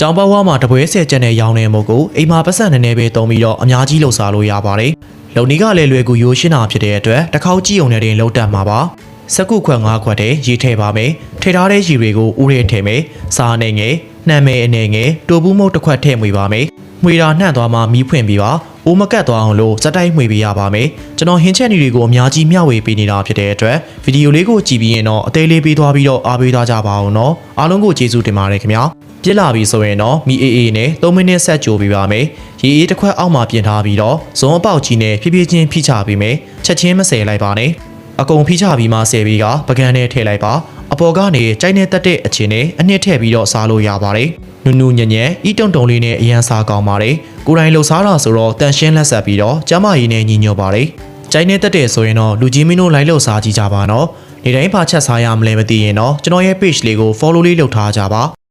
ကြောင်ပတ်ဝါမှာတပွဲဆယ်ကျက်နဲ့ရောင်းနေမို့ကိုအိမ်မှာပတ်စံနည်းနည်းပဲတုံးပြီးတော့အများကြီးလှုပ်ရှားလို့ရပါတယ်။လုံနီကလည်းလွယ်ကူရိုးရှင်းတာဖြစ်တဲ့အတွက်တစ်ခေါက်ကြည့်ုံနဲ့တင်လှုပ်တတ်မှာပါ။စက်ကုခွက်၅ခွက်တည်းရေးထည့်ပါမယ်။ထည့်ထားတဲ့ရေတွေကိုဥရဲထည့်မယ်။စားနေငယ်နှံမယ်အနေငယ်တိုဘူးမုတ်တစ်ခွက်ထည့်မှွေပါမယ်။မှွေတာနှံ့သွားမှမီးဖွင့်ပြီးပါ။ အိုးမကတ်သွားအောင်လို့စက်တိုက်မှွေပေးရပါမယ်။ကျွန်တော်ဟင်းချက်နေတွေကိုအများကြီးမျှဝေပေးနေတာဖြစ်တဲ့အတွက်ဗီဒီယိုလေးကိုကြည့်ပြီးရင်တော့အသေးလေးပေးသွားပြီးတော့အားပေးသွားကြပါအောင်နော်။အားလုံးကိုကျေးဇူးတင်ပါတယ်ခင်ဗျာ။ပြစ်လာပြီဆိုရင်တော့မီအေအေနဲ့3မိနစ်ဆက်ကြိုပြီးပါမယ်။ရေအေးတစ်ခွက်အောက်မှာပြင်ထားပြီးတော့ဇွန်အပေါက်ကြီးနဲ့ဖြည်းဖြည်းချင်းဖိချပေးမယ်။ချက်ချင်းမဆယ်လိုက်ပါနဲ့။အကုန်ဖိချပြီးမှဆယ်ပြီးကပကန်းနဲ့ထည့်လိုက်ပါ။အပေါ်ကနေကြိုက်နေတက်တဲ့အချင်းနဲ့အနှစ်ထည့်ပြီးတော့စားလို့ရပါတယ်။ နူနူညံ့ညံ့ဤတုံတုံလေးနဲ့အရန်စားကောင်းပါတယ်။ကိုယ်တိုင်လှုပ်ရှားတာဆိုတော့တန်ရှင်းလက်ဆက်ပြီးတော့ကျမကြီးနဲ့ညီညွတ်ပါတယ်။ကြိုက်နေတက်တဲ့ဆိုရင်တော့လူကြီးမင်းတို့လိုက်လှုပ်ရှားကြည့်ကြပါနော်။နေတိုင်းပါချက်စားရမလဲမသိရင်တော့ကျွန်တော်ရဲ့ page လေးကို follow လေးလုပ်ထားကြပါ။